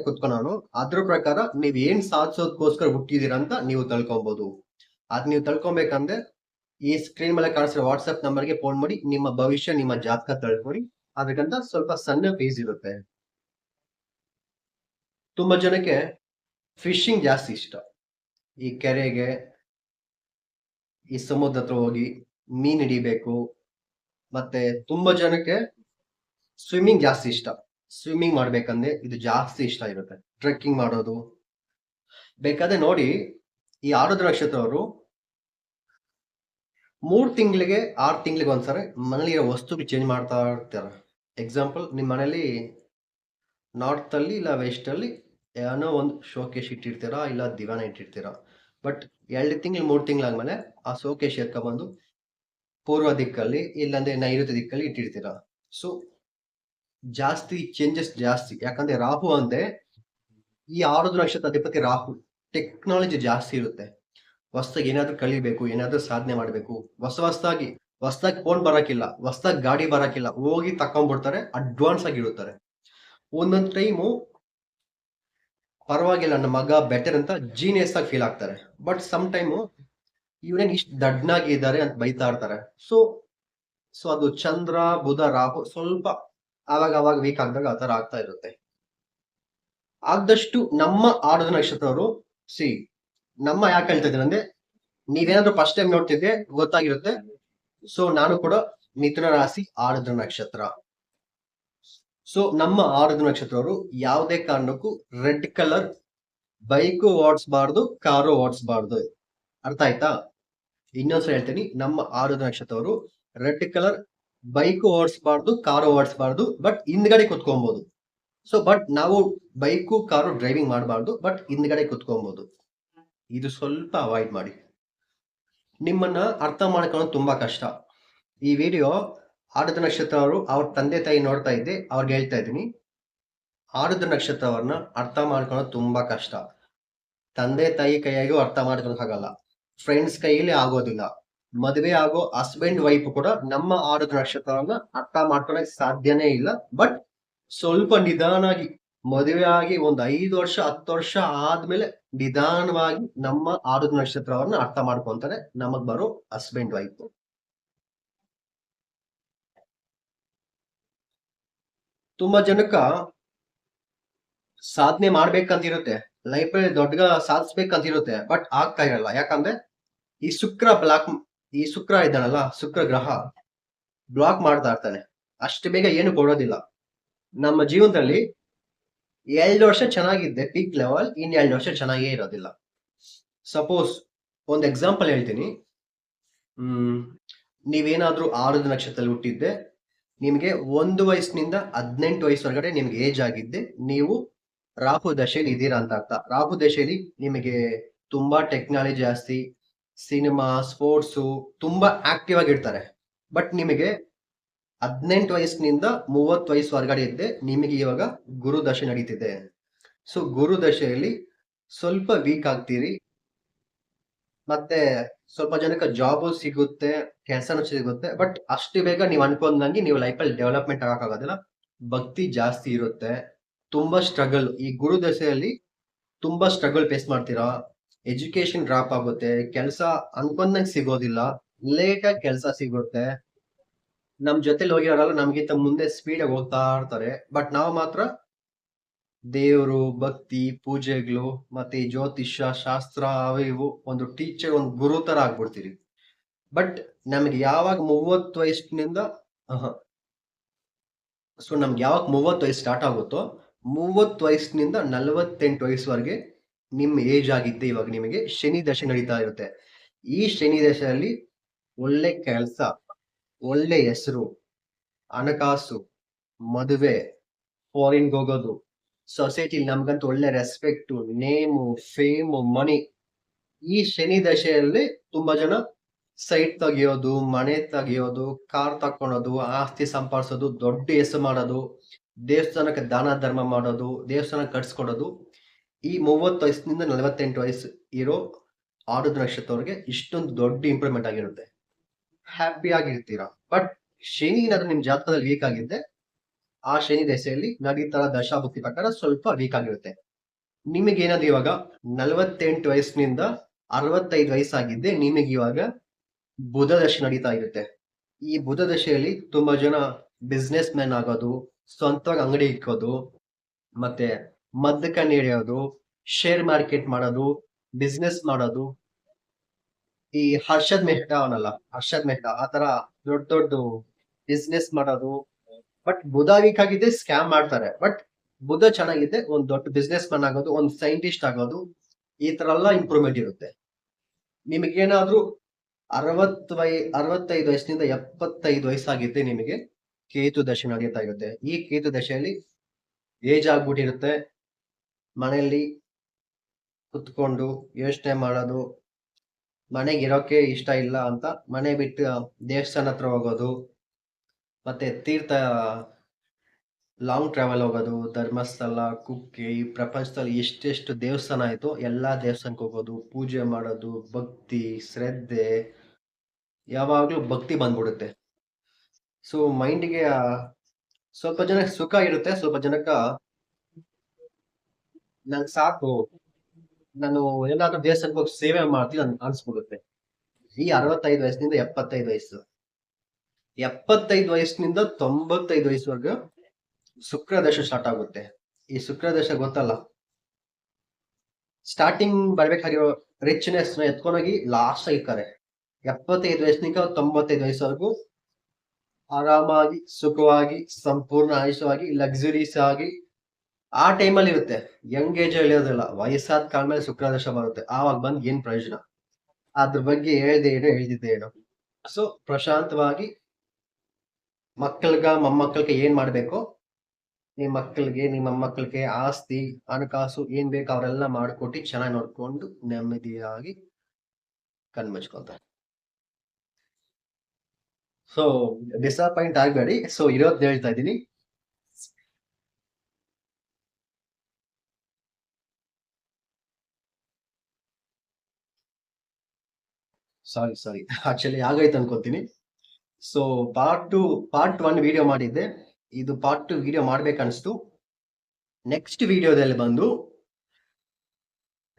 ಅದ್ರ ಪ್ರಕಾರ ನೀವ್ ಏನ್ ಸಾಧಿಸೋದಕ್ಕೋಸ್ಕರ ಹುಟ್ಟಿದೀರ ಅಂತ ನೀವು ತಳ್ಕೊಬಹುದು ಅದ್ ನೀವು ತಳ್ಕೊಬೇಕಂದ್ರೆ ಈ ಸ್ಕ್ರೀನ್ ಮೇಲೆ ಕಾಣಿಸಿರೋ ವಾಟ್ಸ್ಆಪ್ ನಂಬರ್ಗೆ ಫೋನ್ ಮಾಡಿ ನಿಮ್ಮ ಭವಿಷ್ಯ, ನಿಮ್ಮ ಜಾತಕ ತಿಳ್ಕೊಡಿ ಅದಕ್ಕಂತ ಸ್ವಲ್ಪ ಸಣ್ಣ ಫೀಸ್ ಇರುತ್ತೆ. ತುಂಬಾ ಜನಕ್ಕೆ ಫಿಶಿಂಗ್ ಜಾಸ್ತಿ ಇಷ್ಟ. ಈ ಕೆರೆಗೆ ಈ ಸಮುದ್ರ ಹತ್ರ ಹೋಗಿ ಮೀನ್ ಹಿಡಿಬೇಕು. ಮತ್ತೆ ತುಂಬಾ ಜನಕ್ಕೆ ಸ್ವಿಮ್ಮಿಂಗ್ ಜಾಸ್ತಿ ಇಷ್ಟ. ಸ್ವಿಮ್ಮಿಂಗ್ ಮಾಡ್ಬೇಕಂದ್ರೆ ಇದು ಜಾಸ್ತಿ ಇಷ್ಟ ಇರುತ್ತೆ. ಟ್ರೆಕ್ಕಿಂಗ್ ಮಾಡೋದು. ಬೇಕಾದ್ರೆ ನೋಡಿ ಈ ಆರುದ್ರ ನಕ್ಷತ್ರವರು ಮೂರ್ ತಿಂಗಳಿಗೆ, ಆರ್ ತಿಂಗಳಿಗೆ ಒಂದ್ಸರಿ ಮನೇಲಿರೋ ವಸ್ತುಗಳು ಚೇಂಜ್ ಮಾಡ್ತಾ ಇರ್ತಾರೆ. ಎಕ್ಸಾಂಪಲ್ ನಿಮ್ಮ ಮನೇಲಿ ನಾರ್ತ್ ಅಲ್ಲಿ ಇಲ್ಲ ವೆಸ್ಟ್ ಅಲ್ಲಿ ಏನೋ ಒಂದು ಶೋಕೇಶ್ ಇಟ್ಟಿರ್ತೀರಾ, ಇಲ್ಲ ದಿವಾನ ಇಟ್ಟಿರ್ತೀರಾ. ಬಟ್ ಎರಡು ತಿಂಗಳು, ಮೂರು ತಿಂಗಳಾದ್ಮೇಲೆ ಆ ಶೋಕೇಶ್ ಎರ್ಕೊಂಬಂದು ಪೂರ್ವ ದಿಕ್ಕಲ್ಲಿ, ಇಲ್ಲಾಂದ್ರೆ ನೈಋತ್ಯ ದಿಕ್ಕಲ್ಲಿ ಇಟ್ಟಿರ್ತೀರಾ. ಸೊ ಜಾಸ್ತಿ ಚೇಂಜಸ್ ಜಾಸ್ತಿ. ಯಾಕಂದ್ರೆ ರಾಹು ಅಂದ್ರೆ ಈ ಆರು ನಕ್ಷತ್ರ ಅಧಿಪತಿ ರಾಹು ಟೆಕ್ನಾಲಜಿ ಜಾಸ್ತಿ ಇರುತ್ತೆ. ಹೊಸ್ದಾಗಿ ಏನಾದ್ರೂ ಕಲಿಬೇಕು, ಏನಾದ್ರೂ ಸಾಧನೆ ಮಾಡಬೇಕು. ಹೊಸ ಹೊಸದಾಗಿ, ಹೊಸ್ದಾಗಿ ಫೋನ್ ಬರಕಿಲ್ಲ, ಹೊಸ್ದಾಗಿ ಗಾಡಿ ಬರಕಿಲ್ಲ, ಹೋಗಿ ತಕೊಂಡ್ಬಿಡ್ತಾರೆ ಅಡ್ವಾನ್ಸ್ ಆಗಿ ಇಡುತ್ತಾರೆ. ಒಂದೊಂದು ಟೈಮು ಪರವಾಗಿಲ್ಲ ನನ್ನ ಮಗ ಬೆಟರ್ ಅಂತ ಜೀನಿಯಸ್ ಆಗಿ ಫೀಲ್ ಆಗ್ತಾರೆ. ಬಟ್ ಸಮ್ ಟೈಮು ಇವ್ರೇನ್ ಇಷ್ಟು ದಡ್ಡನಾಗಿ ಇದ್ದಾರೆ ಅಂತ ಬೈತಾ ಇರ್ತಾರೆ. ಸೊ ಸೊ ಅದು ಚಂದ್ರ, ಬುಧ, ರಾಹು ಸ್ವಲ್ಪ ಆವಾಗ ಅವಾಗ ವೀಕ್ ಆದಾಗ ಆ ಆಗ್ತಾ ಇರುತ್ತೆ. ಆದಷ್ಟು ನಮ್ಮ ಆಡದ ನಕ್ಷತ್ರವರು ಸಿ ನಮ್ಮ ಯಾಕೆ ಹೇಳ್ತಾ ಇದ್ದೀನಿ ಅಂದ್ರೆ ನೀವೇನಾದ್ರೂ ಫಸ್ಟ್ ಟೈಮ್ ನೋಡ್ತಿದ್ರೆ ಗೊತ್ತಾಗಿರುತ್ತೆ. ಸೊ ನಾನು ಕೂಡ ಮಿಥುನ ರಾಶಿ ಆರುದ್ರ ನಕ್ಷತ್ರ. ಸೊ ನಮ್ಮ ಆರುದ್ರ ನಕ್ಷತ್ರವರು ಯಾವುದೇ ಕಾರಣಕ್ಕೂ ರೆಡ್ ಕಲರ್, ಬೈಕು ಓಡಿಸ್ಬಾರ್ದು, ಕಾರು ಓಡಿಸ್ಬಾರ್ದು. ಅರ್ಥ ಆಯ್ತಾ? ಇನ್ನೊಂದ್ಸಲ ಹೇಳ್ತೀನಿ, ನಮ್ಮ ಆರುದ್ರ ನಕ್ಷತ್ರವರು ರೆಡ್ ಕಲರ್, ಬೈಕ್ ಓಡಿಸ್ಬಾರ್ದು, ಕಾರು ಓಡಿಸ್ಬಾರ್ದು ಬಟ್ ಹಿಂದ್ಗಡೆ ಕುತ್ಕೊಬಹುದು ಸೊ ಬಟ್ ನಾವು ಬೈಕು, ಕಾರು ಡ್ರೈವಿಂಗ್ ಮಾಡಬಾರ್ದು ಬಟ್ ಹಿಂದ್ಗಡೆ ಕುತ್ಕೊಬಹುದು ಇದು ಸ್ವಲ್ಪ ಅವಾಯ್ಡ್ ಮಾಡಿ. ನಿಮ್ಮನ್ನ ಅರ್ಥ ಮಾಡ್ಕೊಳ್ಳೋದು ತುಂಬಾ ಕಷ್ಟ. ಈ ವಿಡಿಯೋ ಆಡದ ನಕ್ಷತ್ರ ಅವರು ತಂದೆ ತಾಯಿ ನೋಡ್ತಾ ಇದ್ದೆ, ಅವ್ರಿಗೆ ಹೇಳ್ತಾ ಇದ್ದೀನಿ. ಆಡದ ನಕ್ಷತ್ರವನ್ನ ಅರ್ಥ ಮಾಡ್ಕೊಳ್ಳೋದು ತುಂಬಾ ಕಷ್ಟ. ತಂದೆ ತಾಯಿ ಕೈಯಾಗೂ ಅರ್ಥ ಮಾಡ್ಕೊಳಕ್ಕಾಗಲ್ಲ ಫ್ರೆಂಡ್ಸ್ ಕೈಯಲ್ಲಿ ಆಗೋದಿಲ್ಲ. ಮದುವೆ ಆಗೋ ಹಸ್ಬೆಂಡ್ ವೈಫ್ ಕೂಡ ನಮ್ಮ ಆಡದ ನಕ್ಷತ್ರವನ್ನ ಅರ್ಥ ಮಾಡ್ಕೊಳಕ್ ಸಾಧ್ಯನೇ ಇಲ್ಲ. ಬಟ್ ಸ್ವಲ್ಪ ನಿಧಾನಾಗಿ ಮದುವೆ ಆಗಿ ಒಂದು ಐದು ವರ್ಷ, ಹತ್ತು ವರ್ಷ ಆದ್ಮೇಲೆ ನಿಧಾನವಾಗಿ ನಮ್ಮ ಆರೋಗ್ಯ ನಕ್ಷತ್ರವನ್ನ ಅರ್ಥ ಮಾಡ್ಕೊಂತಾರೆ. ನಮಗ್ ಬರೋ ಹಸ್ಬೆಂಡ್ ವೈಫ್ ತುಂಬಾ ಜನಕ್ಕ ಸಾಧನೆ ಮಾಡ್ಬೇಕಂತಿರುತ್ತೆ. ಲೈಫ್ ಅಲ್ಲಿ ದೊಡ್ಡ ಸಾಧಿಸ್ಬೇಕಂತಿರುತ್ತೆ, ಬಟ್ ಆಗ್ತಾ ಇರಲ್ಲ. ಯಾಕಂದ್ರೆ ಈ ಶುಕ್ರ ಬ್ಲಾಕ್, ಈ ಶುಕ್ರ ಇದ್ದಾನಲ್ಲ ಶುಕ್ರ ಗ್ರಹ ಬ್ಲಾಕ್ ಮಾಡ್ತಾ ಇರ್ತಾನೆ ಅಷ್ಟು ಬೇಗ ಏನು ಕೊಡೋದಿಲ್ಲ. ನಮ್ಮ ಜೀವನದಲ್ಲಿ ಎರಡು ವರ್ಷ ಚೆನ್ನಾಗಿದ್ದೆ ಪೀಕ್ ಲೆವೆಲ್ ಇನ್ ಎರಡು ವರ್ಷ ಚೆನ್ನಾಗೇ ಇರೋದಿಲ್ಲ. ಸಪೋಸ್ ಒಂದು ಎಕ್ಸಾಂಪಲ್ ಹೇಳ್ತೀನಿ. ನೀವೇನಾದರೂ ಆರು ನಕ್ಷತ್ರದಲ್ಲಿ ಹುಟ್ಟಿದ್ದೆ, ನಿಮಗೆ ಒಂದು ವಯಸ್ಸಿನಿಂದ ಹದಿನೆಂಟು ವಯಸ್ಸೊಳಗಡೆ ನಿಮ್ಗೆ ಏಜ್ ಆಗಿದ್ದೆ, ನೀವು ರಾಹು ದಶೆಯಲ್ಲಿ ಇದ್ದೀರಾ ಅಂತ ಅರ್ಥ. ರಾಹು ದಶೆಯಲ್ಲಿ ನಿಮಗೆ ತುಂಬಾ ಟೆಕ್ನಾಲಜಿ ಜಾಸ್ತಿ ಸಿನಿಮಾ ಸ್ಪೋರ್ಟ್ಸು ತುಂಬಾ ಆಕ್ಟಿವ್ ಆಗಿರ್ತಾರೆ. ಬಟ್ ನಿಮಗೆ ಹದಿನೆಂಟು ವಯಸ್ಸಿನಿಂದ ಮೂವತ್ತು ವಯಸ್ಸು ಹೊರಗಡೆ ಇದ್ದೆ. ನಿಮಗೆ ಇವಾಗ ಗುರುದಶೆ ನಡೀತಿದೆ. ಸೊ ಗುರುದಶೆಯಲ್ಲಿ ಸ್ವಲ್ಪ ವೀಕ್ ಆಗ್ತೀರಿ. ಮತ್ತೆ ಸ್ವಲ್ಪ ಜನಕ್ಕೆ ಜಾಬು ಸಿಗುತ್ತೆ, ಕೆಲಸನೂ ಸಿಗುತ್ತೆ. ಬಟ್ ಅಷ್ಟು ಬೇಗ ನೀವು ಅನ್ಕೊಂಡಂಗೆ ನೀವು ಲೈಫಲ್ಲಿ ಡೆವಲಪ್ಮೆಂಟ್ ಆಗೋಕ್ಕಾಗೋದಿಲ್ಲ ಭಕ್ತಿ ಜಾಸ್ತಿ ಇರುತ್ತೆ. ತುಂಬಾ ಸ್ಟ್ರಗಲ್ ಈ ಗುರು ದಶೆಯಲ್ಲಿ ತುಂಬಾ ಸ್ಟ್ರಗಲ್ ಫೇಸ್ ಮಾಡ್ತೀರಾ? ಎಜುಕೇಶನ್ ಡ್ರಾಪ್ ಆಗುತ್ತೆ. ಕೆಲಸ ಅನ್ಕೊಂಡಂಗೆ ಸಿಗೋದಿಲ್ಲ. ಲೇಟಾಗಿ ಕೆಲಸ ಸಿಗುತ್ತೆ. ನಮ್ ಜೊತೆಲಿ ಹೋಗಿರೋರಲ್ಲ ನಮ್ಗಿಂತ ಮುಂದೆ ಸ್ಪೀಡ್ ಆಗಿ ಹೋಗ್ತಾ ಇರ್ತಾರೆ. ಬಟ್ ನಾವು ಮಾತ್ರ ದೇವರು, ಭಕ್ತಿ, ಪೂಜೆಗಳು ಮತ್ತೆ ಜ್ಯೋತಿಷ ಶಾಸ್ತ್ರ ಅವು ಇವು ಒಂದು ಟೀಚರ್ ಒಂದು ಗುರು ತರ ಆಗ್ಬಿಡ್ತೀರಿ. ಬಟ್ ನಮ್ಗೆ ಯಾವಾಗ ಮೂವತ್ತು ವಯಸ್ಸಿನಿಂದ ಸೊ ನಮ್ಗೆ ಯಾವಾಗ ಮೂವತ್ತು ವಯಸ್ಸು ಸ್ಟಾರ್ಟ್ ಆಗುತ್ತೋ ಮೂವತ್ತು ವಯಸ್ಸಿನಿಂದ ನಲವತ್ತೆಂಟು ವಯಸ್ಸುವರೆಗೆ ನಿಮ್ಮ ಏಜ್ ಆಗಿದ್ದೆ ಇವಾಗ ನಿಮಗೆ ಶನಿ ದಶೆ ನಡೀತಾ ಇರುತ್ತೆ. ಈ ಶನಿ ದಶೆಯಲ್ಲಿ ಒಳ್ಳೆ ಕೆಲಸ. ಒಳ್ಳೆ ಹೆಸರು, ಹಣಕಾಸು, ಮದುವೆ ಫಾರಿನ್ ಹೋಗೋದು ಸೊಸೈಟಿ ನಮ್ಗಂತ ಒಳ್ಳೆ ರೆಸ್ಪೆಕ್ಟ್ ನೇಮು ಫೇಮು ಮನಿ ಈ ಶನಿ ದಶೆಯಲ್ಲಿ ತುಂಬಾ ಜನ ಸೈಟ್ ತೆಗಿಯೋದು, ಮನೆ ತೆಗಿಯೋದು ಕಾರ್ ತಕ್ಕೊಳೋದು, ಆಸ್ತಿ ಸಂಪಾದಿಸೋದು ದೊಡ್ಡ ಹೆಸರು ಮಾಡೋದು, ದೇವಸ್ಥಾನಕ್ಕೆ ದಾನ ಧರ್ಮ ಮಾಡೋದು, ದೇವಸ್ಥಾನ ಕಟ್ಸ್ಕೊಡೋದು. ಈ ಮೂವತ್ತು ವಯಸ್ಸಿನಿಂದ ನಲವತ್ತೆಂಟು ವಯಸ್ಸು ಇರೋ ಆರು ನಕ್ಷತ್ರವ್ರಿಗೆ ಇಷ್ಟೊಂದು ದೊಡ್ಡ ಇಂಪ್ರೂವ್ಮೆಂಟ್ ಆಗಿರುತ್ತೆ. ಹ್ಯಾಪಿ ಆಗಿರ್ತೀರಾ? ಬಟ್ ಶನಿ ಏನಾದ್ರೂ ನಿಮ್ ಜಾತಕದಲ್ಲಿ ವೀಕ್ ಆಗಿದ್ದೆ ಆ ಶನಿ ದಶೆಯಲ್ಲಿ ನಡೀತಾ ದಶಾಭುಕ್ತಿ ಪ್ರಕಾರ ಸ್ವಲ್ಪ ವೀಕ್ ಆಗಿರುತ್ತೆ. ನಿಮಗೆ ಏನಾದ್ರು ಇವಾಗ ನಲವತ್ತೆಂಟು ವಯಸ್ಸಿನಿಂದ ಅರವತ್ತೈದು ವಯಸ್ಸಾಗಿದ್ದೆ ನಿಮಗೆ ಇವಾಗ ಬುಧ ದಶೆ ನಡೀತಾ ಇರುತ್ತೆ. ಈ ಬುಧ ದಶೆಯಲ್ಲಿ ತುಂಬಾ ಜನ ಬಿಸ್ನೆಸ್ ಮ್ಯಾನ್ ಆಗೋದು, ಸ್ವಂತವಾಗಿ ಅಂಗಡಿ ಇಕ್ಕೋದು ಮತ್ತೆ ಮದ್ದಕಣ್ಣು ಹಿಡಿಯೋದು ಶೇರ್ ಮಾರ್ಕೆಟ್ ಮಾಡೋದು ಬಿಸ್ನೆಸ್ ಮಾಡೋದು ಈ ಹರ್ಷದ್ ಮೆಹ್ತಾ ಅವನಲ್ಲ, ಹರ್ಷದ್ ಮೆಹ್ತಾ ಆತರ ದೊಡ್ಡ ದೊಡ್ಡ ಬಿಸ್ನೆಸ್ ಮಾಡೋದು. ಬಟ್ ಬುಧ ವೀಕ್ ಆಗಿದ್ದೆ ಸ್ಕ್ಯಾಮ್ ಮಾಡ್ತಾರೆ. ಬಟ್ ಬುಧ ಚೆನ್ನಾಗಿದೆ, ಒಂದ್ ದೊಡ್ಡ ಬಿಸ್ನೆಸ್ ಮನ್ ಆಗೋದು, ಒಂದ್ ಸೈಂಟಿಸ್ಟ್ ಆಗೋದು, ಈ ತರ ಎಲ್ಲ ಇಂಪ್ರೂವ್ಮೆಂಟ್ ಇರುತ್ತೆ. ನಿಮಗೇನಾದ್ರೂ ಅರವತ್ ವಯ ಅರವತ್ತೈದು ವಯಸ್ಸಿನಿಂದ ಎಪ್ಪತ್ತೈದು ವಯಸ್ಸಾಗಿದ್ದೆ ನಿಮಗೆ ಕೇತು ದಶೆ ನಡೆಯುತ್ತಾ ಇರುತ್ತೆ. ಈ ಕೇತು ದಶೆಯಲ್ಲಿ ಏಜ್ ಆಗ್ಬಿಟ್ಟಿರುತ್ತೆ. ಮನೆಯಲ್ಲಿ ಕುತ್ಕೊಂಡು ಯೋಚನೆ ಮಾಡೋದು ಮನೆಗೆ ಇರೋಕೆ ಇಷ್ಟ ಇಲ್ಲ ಅಂತ ಮನೆ ಬಿಟ್ಟು ದೇವಸ್ಥಾನ ಹತ್ರ ಹೋಗೋದು, ಮತ್ತೆ ತೀರ್ಥ ಲಾಂಗ್ ಟ್ರಾವೆಲ್ ಹೋಗೋದು, ಧರ್ಮಸ್ಥಳ, ಕುಕ್ಕೆ ಈ ಪ್ರಪಂಚದಲ್ಲಿ ಎಷ್ಟೆಷ್ಟು ದೇವಸ್ಥಾನ ಆಯಿತು ಎಲ್ಲ ದೇವಸ್ಥಾನಕ್ಕೆ ಹೋಗೋದು, ಪೂಜೆ ಮಾಡೋದು, ಭಕ್ತಿ, ಶ್ರದ್ಧೆ, ಯಾವಾಗಲೂ ಭಕ್ತಿ ಬಂದ್ಬಿಡುತ್ತೆ. ಸೊ ಮೈಂಡಿಗೆ ಸ್ವಲ್ಪ ಜನಕ್ಕೆ ಸುಖ ಇರುತ್ತೆ, ಸ್ವಲ್ಪ ಜನಕ್ಕೆ, ನಂಗೆ ಸಾಕು. ನಾನು ಎಲ್ಲಾದ್ರೂ ದೇವಸ್ಥಾನಕ್ಕೆ ಹೋಗಿ ಸೇವೆ ಮಾಡ್ತೀವಿ ಅಂತ ಅನ್ಸ್ಬಿಡುತ್ತೆ. ಈ ಅರವತ್ತೈದು ವಯಸ್ಸಿನಿಂದ ಎಪ್ಪತ್ತೈದು ವಯಸ್ಸು. ಎಪ್ಪತ್ತೈದು ವಯಸ್ಸಿನಿಂದ ತೊಂಬತ್ತೈದು ವಯಸ್ಸುವರೆಗೂ ಶುಕ್ರದಶ ಸ್ಟಾರ್ಟ್ ಆಗುತ್ತೆ. ಈ ಶುಕ್ರದಶ ಗೊತ್ತಲ್ಲ? ಸ್ಟಾರ್ಟಿಂಗ್ ಬರ್ಬೇಕಾಗಿರೋ ರಿಚ್ನೆಸ್ ಎತ್ಕೊಂಡೋಗಿ ಲಾಸ್ಟ್ ಆಗಿರ್ತಾರೆ ಎಪ್ಪತ್ತೈದು ವಯಸ್ಸಿನಿಂದ ತೊಂಬತ್ತೈದು ವಯಸ್ಸುವರೆಗೂ ಆರಾಮಾಗಿ, ಸುಖವಾಗಿ, ಸಂಪೂರ್ಣ ಆಯುಷವಾಗಿ ಲಕ್ಸುರೀಸ್ ಆಗಿ ಆ ಟೈಮಲ್ಲಿ ಇರುತ್ತೆ. ಯಂಗ್ ಏಜ್ ಹೇಳಿಯೋದಿಲ್ಲ ವಯಸ್ಸಾದ ಕಾಲ ಮೇಲೆ ಶುಕ್ರದಶ ಬರುತ್ತೆ. ಆವಾಗ ಬಂದ್ ಏನ್ ಪ್ರಯೋಜನ? ಅದ್ರ ಬಗ್ಗೆ ಹೇಳ್ದೆ ಏನು ಹೇಳ್ದಿದ್ದೆ ಏನು ಸೊ ಪ್ರಶಾಂತವಾಗಿ ಮಕ್ಕಳ್ಗ, ಮೊಮ್ಮಕ್ಕಳಿಗೆ ಏನ್ ಮಾಡ್ಬೇಕು? ನಿಮ್ ಮಕ್ಕಳಿಗೆ ನಿಮ್ಮ ಮೊಮ್ಮಕ್ಕಳಿಗೆ ಆಸ್ತಿ, ಹಣಕಾಸು ಏನ್ ಬೇಕು ಅವರೆಲ್ಲ ಮಾಡ್ಕೊಟ್ಟು ಚೆನ್ನಾಗಿ ನೋಡ್ಕೊಂಡು ನೆಮ್ಮದಿಯಾಗಿ ಕಣ್ಮಚ್ಕೊತಾರೆ ಸೊ ಡಿಸಪಾಯಿಂಟ್ ಆಗ್ಬೇಡಿ. ಸೊ ಇರೋದ್ ಹೇಳ್ತಾ ಇದ್ದೀನಿ. ಸಾರಿ ಸಾರಿ ಆಕ್ಚುಲಿ ಆಗೈತೆ ಅನ್ಕೋತೀನಿ. So part two part one video ಮಾಡಿದ್ದೆ. ಇದು ಪಾರ್ಟ್ ಟು ವಿಡಿಯೋ ಮಾಡ್ಬೇಕನ್ನಿಸ್ತು ನೆಕ್ಸ್ಟ್ ವಿಡಿಯೋದಲ್ಲಿ ಬಂದು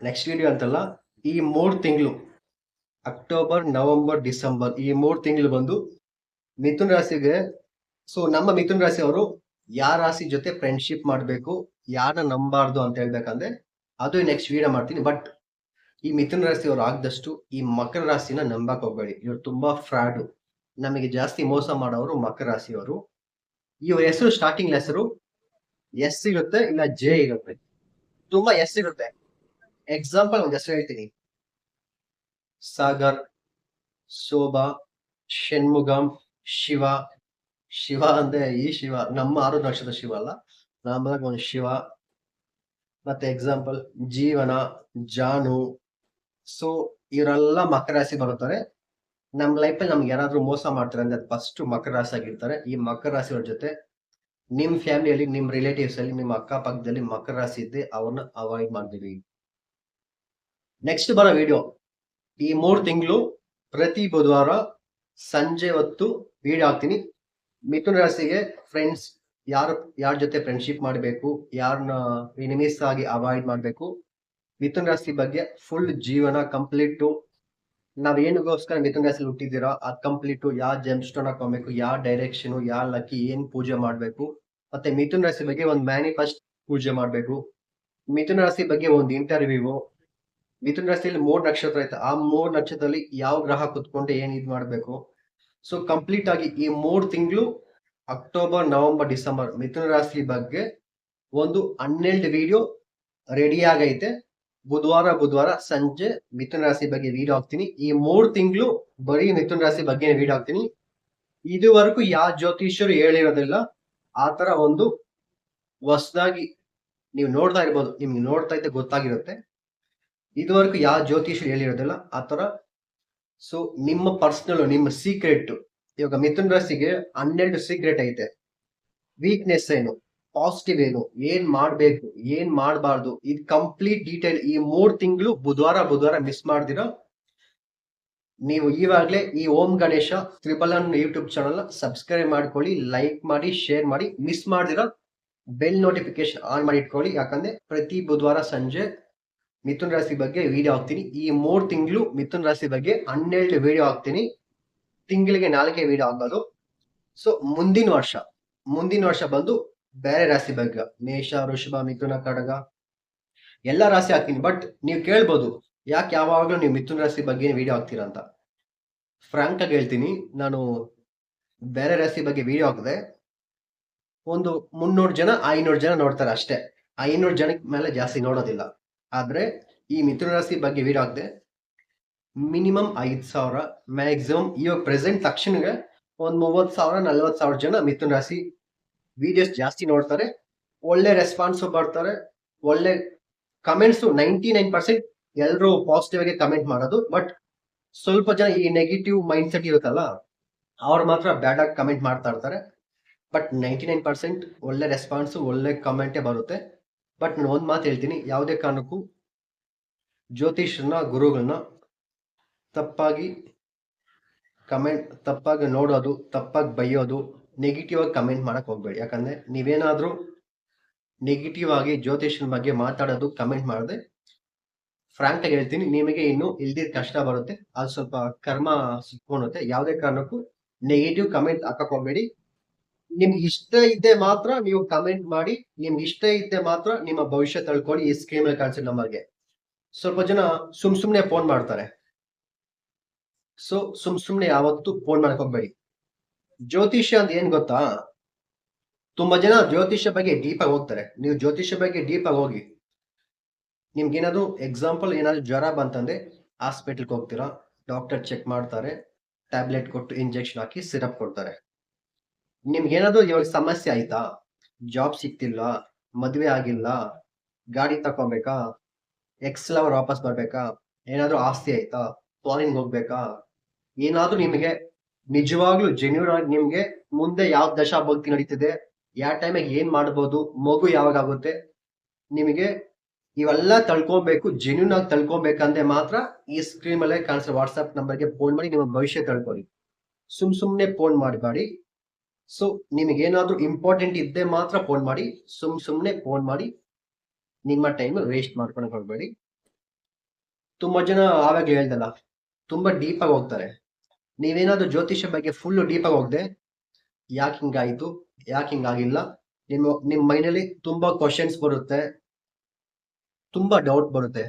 ನೆಕ್ಸ್ಟ್ ವಿಡಿಯೋ ಅಂತಲ್ಲ, ಈ ಮೂರು ತಿಂಗಳು ಅಕ್ಟೋಬರ್ ನವೆಂಬರ್ ಡಿಸೆಂಬರ್ ಈ ಮೂರು ತಿಂಗಳು ಬಂದು, ಮಿಥುನ್ ರಾಶಿಗೆ ಸೊ ನಮ್ಮ ಮಿಥುನ್ ರಾಶಿ ಅವರು ಯಾರ ರಾಶಿ ಜೊತೆ ಫ್ರೆಂಡ್ಶಿಪ್ ಮಾಡಬೇಕು ಯಾರನ್ನ ನಂಬಾರ್ದು ಅಂತ ಹೇಳ್ಬೇಕಂದ್ರೆ, ಅದು ನೆಕ್ಸ್ಟ್ ವಿಡಿಯೋ ಮಾಡ್ತೀನಿ. ಬಟ್ ಈ ಮಿಥುನ ರಾಶಿ ಅವರು ಆಗದಷ್ಟು ಈ ಮಕರ ರಾಶಿನ ನಂಬಕ್ ಹೋಗ್ಬೇಡಿ. ಇವ್ರು ತುಂಬಾ ಫ್ರಾಡು. ನಮಗೆ ಜಾಸ್ತಿ ಮೋಸ ಮಾಡೋರು ಮಕರ ರಾಶಿಯವರು. ಇವ್ರ ಹೆಸರು ಸ್ಟಾರ್ಟಿಂಗ್ ಹೆಸರು ಎಸ್ ಇರುತ್ತೆ, ಇಲ್ಲ ಜೆ ಇರುತ್ತೆ. ತುಂಬಾ ಎಸ್ ಇರುತ್ತೆ. ಎಕ್ಸಾಂಪಲ್ ಒಂದು ಹೆಸರು ಹೇಳ್ತೀನಿ. ಸಾಗರ್, ಶೋಭಾ ಷಣ್ಮುಗಂ ಶಿವ. ಶಿವ ಅಂದ್ರೆ ಈ ಶಿವ, ನಮ್ಮ ಆರು ನಕ್ಷತ್ರ ಶಿವ ಅಲ್ಲ. ನಮ್ಮ ಒಂದು ಶಿವ. ಮತ್ತೆ ಎಕ್ಸಾಂಪಲ್ ಜೀವನ, ಜಾನು. ಸೊ ಇವರೆಲ್ಲ ಮಕರ ರಾಶಿ ಬರುತ್ತಾರೆ. ನಮ್ ಲೈಫಲ್ಲಿ ನಮ್ಗೆ ಯಾರಾದ್ರೂ ಮೋಸ ಮಾಡ್ತಾರೆ ಅಂದ್ರೆ ಫಸ್ಟ್ ಮಕರ ರಾಶಿ ಆಗಿರ್ತಾರೆ. ಈ ಮಕರ ರಾಶಿಯವ್ರ ಜೊತೆ ನಿಮ್ ಫ್ಯಾಮಿಲಿಯಲ್ಲಿ ನಿಮ್ ರಿಲೇಟಿವ್ಸ್ ಅಲ್ಲಿ, ನಿಮ್ಮ ಅಕ್ಕಪಕ್ಕದಲ್ಲಿ ಮಕರ ರಾಶಿ ಇದ್ದೆ ಅವ್ರನ್ನ ಅವಾಯ್ಡ್ ಮಾಡ್ತೀವಿ ನೆಕ್ಸ್ಟ್ ಬರೋ ವಿಡಿಯೋ ಈ ಮೂರ್ ತಿಂಗಳು ಪ್ರತಿ ಬುಧವಾರ ಸಂಜೆ ಹೊತ್ತು ವಿಡಿಯೋ ಹಾಕ್ತೀನಿ. ಮಿಥುನ ರಾಶಿಗೆ ಫ್ರೆಂಡ್ಸ್ ಯಾರು, ಯಾರ ಜೊತೆ ಫ್ರೆಂಡ್ಶಿಪ್ ಮಾಡಬೇಕು ಯಾರನ್ನ ಎನಿಮೀಸ್ ಆಗಿ ಅವಾಯ್ಡ್ ಮಾಡಬೇಕು ಮಿಥುನ ರಾಶಿ ಬಗ್ಗೆ ಫುಲ್ ಜೀವನ ಕಂಪ್ಲೀಟು ನಾವ್ ಏನಿಗೋಸ್ಕರ ಮಿಥುನ ರಾಶಿ ಹುಟ್ಟಿದಿರೋ ಅದ್ ಕಂಪ್ಲೀಟು ಯಾವ ಜೆಮ್ ಸ್ಟೋನ್ ಹಾಕೊಬೇಕು ಯಾವ ಡೈರೆಕ್ಷನ್ ಯಾವ ಲಕ್ಕಿ, ಏನ್ ಪೂಜೆ ಮಾಡ್ಬೇಕು. ಮತ್ತೆ ಮಿಥುನ್ ರಾಶಿ ಬಗ್ಗೆ ಒಂದು ಮ್ಯಾನಿಫೆಸ್ಟ್ ಪೂಜೆ ಮಾಡ್ಬೇಕು. ಮಿಥುನ ರಾಶಿ ಬಗ್ಗೆ ಒಂದು ಇಂಟರ್ವ್ಯೂ ಮಿಥುನ ರಾಶಿಯಲ್ಲಿ ಮೂರು ನಕ್ಷತ್ರ ಐತೆ. ಆ ಮೂರ್ ನಕ್ಷತ್ರದಲ್ಲಿ ಯಾವ ಗ್ರಹ ಕುತ್ಕೊಂಡು ಏನ್ ಇದ್ ಮಾಡಬೇಕು. ಸೊ ಕಂಪ್ಲೀಟ್ ಆಗಿ ಈ ಮೂರು ತಿಂಗಳು ಅಕ್ಟೋಬರ್ ನವೆಂಬರ್ ಡಿಸೆಂಬರ್ ಮಿಥುನ ರಾಶಿ ಬಗ್ಗೆ ಒಂದು ಹನ್ನೆರಡು ವಿಡಿಯೋ ರೆಡಿ ಆಗೈತೆ. ಬುಧವಾರ ಬುಧವಾರ, ಸಂಜೆ ಮಿಥುನ ರಾಶಿ ಬಗ್ಗೆ ವೀಡಿಯೋ ಹಾಕ್ತೀನಿ ಈ ಮೂರು ತಿಂಗಳು ಬರೀ ಮಿಥುನ ರಾಶಿ ಬಗ್ಗೆ ವೀಡಿಯೋ ಹಾಕ್ತೀನಿ ಇದುವರೆಗೂ ಯಾವ ಜ್ಯೋತಿಷ್ಯರು ಹೇಳಿರೋದಿಲ್ಲ, ಆ ತರ ಒಂದು ಹೊಸದಾಗಿ ನೀವು ನೋಡ್ತಾ ಇರ್ಬೋದು. ನಿಮ್ಗೆ ನೋಡ್ತಾ ಇದ್ದ ಗೊತ್ತಾಗಿರುತ್ತೆ. ಇದುವರೆಗೂ ಯಾವ ಜ್ಯೋತಿಷ್ಯರು ಹೇಳಿರೋದಿಲ್ಲ, ಆ ತರ ಸೊ ನಿಮ್ಮ ಪರ್ಸನಲ್ ನಿಮ್ಮ ಸೀಕ್ರೆಟ್ ಇವಾಗ ಮಿಥುನ್ ರಾಶಿಗೆ ಹನ್ನೆರಡು ಸೀಕ್ರೆಟ್ ಐತೆ. ವೀಕ್ನೆಸ್ ಏನು? ಪಾಸಿಟಿವ್ ಏನು, ಏನ್ ಮಾಡ್ಬೇಕು, ಏನ್ ಮಾಡಬಾರ್ದು, ಇದು ಕಂಪ್ಲೀಟ್ ಡೀಟೇಲ್ ಈ ಮೂರ್ ತಿಂಗಳು ಬುಧವಾರ ಬುಧವಾರ ಮಿಸ್ ಮಾಡ್ದಿರೋ ನೀವು ಇವಾಗ್ಲೇ ಈ ಓಂ ಗಣೇಶ ತ್ರಿಬಲ್ ಅನ್ ಯೂಟ್ಯೂಬ್ ಚಾನಲ್ ಸಬ್ಸ್ಕ್ರೈಬ್ ಮಾಡ್ಕೊಳ್ಳಿ ಲೈಕ್ ಮಾಡಿ ಶೇರ್ ಮಾಡಿ ಮಿಸ್ ಮಾಡ್ದಿರೋ ಬೆಲ್ ನೋಟಿಫಿಕೇಶನ್ ಆನ್ ಮಾಡಿ ಇಟ್ಕೊಳ್ಳಿ. ಯಾಕಂದ್ರೆ ಪ್ರತಿ ಬುಧವಾರ ಸಂಜೆ ಮಿಥುನ್ ರಾಶಿ ಬಗ್ಗೆ ವಿಡಿಯೋ ಹಾಕ್ತೀನಿ. ಈ ಮೂರ್ ತಿಂಗಳು ಮಿಥುನ್ ರಾಶಿ ಬಗ್ಗೆ ಹನ್ನೆರಡು ವಿಡಿಯೋ ಹಾಕ್ತೀನಿ. ತಿಂಗಳಿಗೆ ನಾಲ್ಕೇ ವಿಡಿಯೋ ಹಾಕೋದು. ಸೊ ಮುಂದಿನ ವರ್ಷ ಮುಂದಿನ ವರ್ಷ ಬಂದು ಬೇರೆ ರಾಶಿ ಬಗ್ಗೆ. ಮೇಷ, ವೃಷಭ, ಮಿಥುನ, ಕಡಗ. ಎಲ್ಲ ರಾಶಿ ಹಾಕ್ತೀನಿ. ಬಟ್ ನೀವು ಕೇಳ್ಬೋದು, ಯಾಕೆ ಯಾವಾಗಲೂ ನೀವು ಮಿಥುನ ರಾಶಿ ಬಗ್ಗೆ ವಿಡಿಯೋ ಹಾಕ್ತೀರಾ ಅಂತ. ಫ್ರಾಂಕ್ ಆಗಿ ಹೇಳ್ತೀನಿ. ನಾನು ಬೇರೆ ರಾಶಿ ಬಗ್ಗೆ ವಿಡಿಯೋ ಹಾಕಿದೆ. ಒಂದು ಮುನ್ನೂರು ಜನ, ಐನೂರು ಜನ ನೋಡ್ತಾರೆ ಅಷ್ಟೇ. ಐನೂರು ಜನಕ್ಕೆ ಮೇಲೆ ಜಾಸ್ತಿ ನೋಡೋದಿಲ್ಲ. ಆದ್ರೆ ಈ ಮಿಥುನ ರಾಶಿ ಬಗ್ಗೆ ವಿಡಿಯೋ ಹಾಕಿದೆ, ಮಿನಿಮಮ್ ಐದು ಸಾವಿರ ಮ್ಯಾಕ್ಸಿಮಮ್ ಇವಾಗ ಪ್ರೆಸೆಂಟ್ ತಕ್ಷಣಗೆ ಒಂದು ಮೂವತ್ತು ಸಾವಿರ ನಲ್ವತ್ ಸಾವಿರ ಜನ ಮಿಥುನ ರಾಶಿ ವಿಡಿಯೋಸ್ ಜಾಸ್ತಿ ನೋಡ್ತಾರೆ, ಒಳ್ಳೆ ರೆಸ್ಪಾನ್ಸು ಬರ್ತಾರೆ, ಒಳ್ಳೆ ಕಮೆಂಟ್ಸು ನೈಂಟಿ ನೈನ್ ಪರ್ಸೆಂಟ್ ಎಲ್ಲರೂ ಪಾಸಿಟಿವ್ ಆಗಿ ಕಮೆಂಟ್ ಮಾಡೋದು. ಬಟ್ ಸ್ವಲ್ಪ ಜನ ಈ ನೆಗೆಟಿವ್ ಮೈಂಡ್ ಸೆಟ್ ಇರುತ್ತಲ್ಲ, ಅವ್ರು ಮಾತ್ರ ಬ್ಯಾಡ್ ಆಗಿ ಕಮೆಂಟ್ ಮಾಡ್ತಾ ಇರ್ತಾರೆ. ಬಟ್ ನೈಂಟಿ ನೈನ್ ಪರ್ಸೆಂಟ್ ಒಳ್ಳೆ ರೆಸ್ಪಾನ್ಸು ಒಳ್ಳೆ ಕಮೆಂಟೇ ಬರುತ್ತೆ. ಬಟ್ ನಾನು ಒಂದು ಮಾತು ಹೇಳ್ತೀನಿ, ಯಾವುದೇ ಕಾರಣಕ್ಕೂ ಜ್ಯೋತಿಷ್ರನ್ನ, ಗುರುಗಳನ್ನ ತಪ್ಪಾಗಿ ಕಮೆಂಟ್ ತಪ್ಪಾಗಿ ನೋಡೋದು, ತಪ್ಪಾಗಿ ಬೈಯೋದು ನೆಗೆಟಿವ್ ಆಗಿ ಕಮೆಂಟ್ ಮಾಡಕ್ ಹೋಗ್ಬೇಡಿ. ಯಾಕಂದ್ರೆ ನೀವೇನಾದ್ರೂ ನೆಗೆಟಿವ್ ಆಗಿ ಜ್ಯೋತಿಷ್ಯನ ಬಗ್ಗೆ ಮಾತಾಡೋದು ಕಮೆಂಟ್ ಮಾಡದೆ ಫ್ರಾಂಕ್ ಆಗಿ ಹೇಳ್ತೀನಿ. ನಿಮಗೆ ಇನ್ನು ಇಲ್ದಿದ್ ಕಷ್ಟ ಬರುತ್ತೆ. ಅದು ಸ್ವಲ್ಪ ಕರ್ಮ ಸುತ್ಕೊಂಡುತ್ತೆ ಯಾವುದೇ ಕಾರಣಕ್ಕೂ ನೆಗೆಟಿವ್ ಕಮೆಂಟ್ ಹಾಕಕ್ ಹೋಗ್ಬೇಡಿ. ನಿಮ್ಗೆ ಇಷ್ಟ ಇದ್ದೆ ಮಾತ್ರ ನೀವು ಕಮೆಂಟ್ ಮಾಡಿ, ನಿಮ್ಗೆ ಇಷ್ಟ ಇದ್ದೆ ಮಾತ್ರ ನಿಮ್ಮ ಭವಿಷ್ಯ ತಳ್ಕೊಳ್ಳಿ ಈ ಸ್ಕ್ರೀನ್ ಅಲ್ಲಿ ಕಾಣಿಸಿದ ನಂಬರ್ಗೆ ಸ್ವಲ್ಪ ಜನ ಸುಮ್ ಸುಮ್ನೆ ಫೋನ್ ಮಾಡ್ತಾರೆ. ಸೊ ಸುಮ್ ಸುಮ್ನೆ ಯಾವತ್ತೂ ಫೋನ್ ಮಾಡಕ್ ಹೋಗ್ಬೇಡಿ. ಜ್ಯೋತಿಷ್ಯ ಅಂತ ಏನ್ ಗೊತ್ತಾ? ತುಂಬಾ ಜನ ಜ್ಯೋತಿಷ್ಯ ಬಗ್ಗೆ ಡೀಪ್ ಆಗಿ ಹೋಗ್ತಾರೆ. ನೀವು ಜ್ಯೋತಿಷ್ಯ ಬಗ್ಗೆ ಡೀಪ್ ಆಗಿ ಹೋಗಿ. ನಿಮ್ಗೆ ಏನಾದ್ರು ಎಕ್ಸಾಂಪಲ್ ಏನಾದ್ರು ಜ್ವರ ಬಂತಂದ್ರೆ ಹಾಸ್ಪಿಟಲ್ಗೆ ಹೋಗ್ತೀರಾ ಡಾಕ್ಟರ್ ಚೆಕ್ ಮಾಡ್ತಾರೆ ಟ್ಯಾಬ್ಲೆಟ್ ಕೊಟ್ಟು ಇಂಜೆಕ್ಷನ್ ಹಾಕಿ ಸಿರಪ್ ಕೊಡ್ತಾರೆ. ನಿಮ್ಗೆ ಏನಾದ್ರು ಇವಾಗ ಸಮಸ್ಯೆ ಆಯ್ತಾ? ಜಾಬ್ ಸಿಕ್ತಿಲ್ಲ ಮದ್ವೆ ಆಗಿಲ್ಲ, ಗಾಡಿ ತಕೊಬೇಕಾ ಎಕ್ಸ್ ಲವರ್ ವಾಪಸ್ ಬರ್ಬೇಕಾ, ಏನಾದ್ರು ಆಸ್ತಿ ಆಯ್ತಾ? ಫಾರಿನ್ಗೆ ಹೋಗ್ಬೇಕಾ? ಏನಾದ್ರೂ ನಿಮಗೆ ನಿಜವಾಗ್ಲೂ ಜೆನ್ಯೂನ್ ಆಗಿ ನಿಮ್ಗೆ ಮುಂದೆ ಯಾವ ದಶಾ ಭಕ್ತಿ ನಡೀತಿದೆ, ಯಾವ ಟೈಮಿಗೆ ಏನ್ ಮಾಡ್ಬೋದು, ಮಗು ಯಾವಾಗ ಆಗುತ್ತೆ, ನಿಮಗೆ ಇವೆಲ್ಲ ತಳ್ಕೊಬೇಕು ಜೆನ್ಯೂನ್ ಆಗಿ ತಳ್ಕೊಬೇಕಂದ್ರೆ ಮಾತ್ರ ಈ ಸ್ಕ್ರೀನ್ ಮೇಲೆ ಕಾಣಿಸೋ ವಾಟ್ಸ್ಆಪ್ ನಂಬರ್ಗೆ ಫೋನ್ ಮಾಡಿ ನಿಮ್ಮ ಭವಿಷ್ಯ ತಳ್ಕೊಳ್ಳಿ. ಸುಮ್ ಸುಮ್ನೆ ಫೋನ್ ಮಾಡಬೇಡಿ. ಸೊ ನಿಮಗೆ ಏನಾದ್ರೂ ಇಂಪಾರ್ಟೆಂಟ್ ಇದ್ದೇ ಮಾತ್ರ ಫೋನ್ ಮಾಡಿ, ಸುಮ್ ಸುಮ್ನೆ ಫೋನ್ ಮಾಡಿ, ನಿಮ್ಮ ಟೈಮ್ ವೇಸ್ಟ್ ಮಾಡ್ಕೊಂಡು ಹೋಗ್ಬೇಡಿ. ತುಂಬಾ ಜನ ಆವಾಗ ಹೇಳ್ದಲ್ಲ, ತುಂಬಾ ಡೀಪ್ ಆಗಿ ಹೋಗ್ತಾರೆ. ನೀವೇನಾದ್ರೂ ಜ್ಯೋತಿಷ್ಯ ಬಗ್ಗೆ ಫುಲ್ ಡೀಪ್ ಆಗಿ ಹೋಗದೆ, ಯಾಕೆ ಹಿಂಗಾಯ್ತು, ಯಾಕೆ ಹಿಂಗಾಗಿಲ್ಲ, ನಿಮ್ಮ ನಿಮ್ ಮೈಂಡಲ್ಲಿ ತುಂಬಾ ಕ್ವಶನ್ಸ್ ಬರುತ್ತೆ, ತುಂಬಾ ಡೌಟ್ ಬರುತ್ತೆ.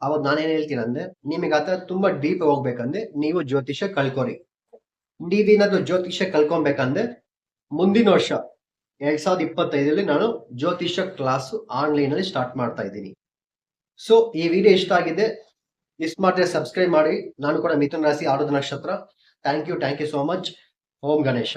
ಅವಾಗ ನಾನೇನ್ ಹೇಳ್ತೀನಿ ಅಂದ್ರೆ, ನಿಮಗೆ ಆತರ ತುಂಬಾ ಡೀಪ್ ಹೋಗ್ಬೇಕಂದ್ರೆ ನೀವು ಜ್ಯೋತಿಷ್ಯ ಕಳ್ಕೊರಿ. ನೀವೇನಾದ್ರೂ ಜ್ಯೋತಿಷ್ಯ ಕಲ್ಕೊಬೇಕಂದ್ರೆ ಮುಂದಿನ ವರ್ಷ, ಎರಡ್ ಸಾವಿರದ ಇಪ್ಪತ್ತೈದರಲ್ಲಿ ನಾನು ಜ್ಯೋತಿಷ್ಯ ಕ್ಲಾಸ್ ಆನ್ಲೈನ್ ಅಲ್ಲಿ ಸ್ಟಾರ್ಟ್ ಮಾಡ್ತಾ ಇದ್ದೀನಿ. ಸೊ ಈ ವಿಡಿಯೋ ಇಷ್ಟ ಆಗಿದೆ ಮಿಸ್ ಮಾಡಿದ್ರೆ ಸಬ್ಸ್ಕ್ರೈಬ್ ಮಾಡಿ. ನಾನು ಕೂಡ ಮಿಥುನ್ ರಾಶಿ ಆಡೋದು ನಕ್ಷತ್ರ. Thank you thank you so much Om Ganesha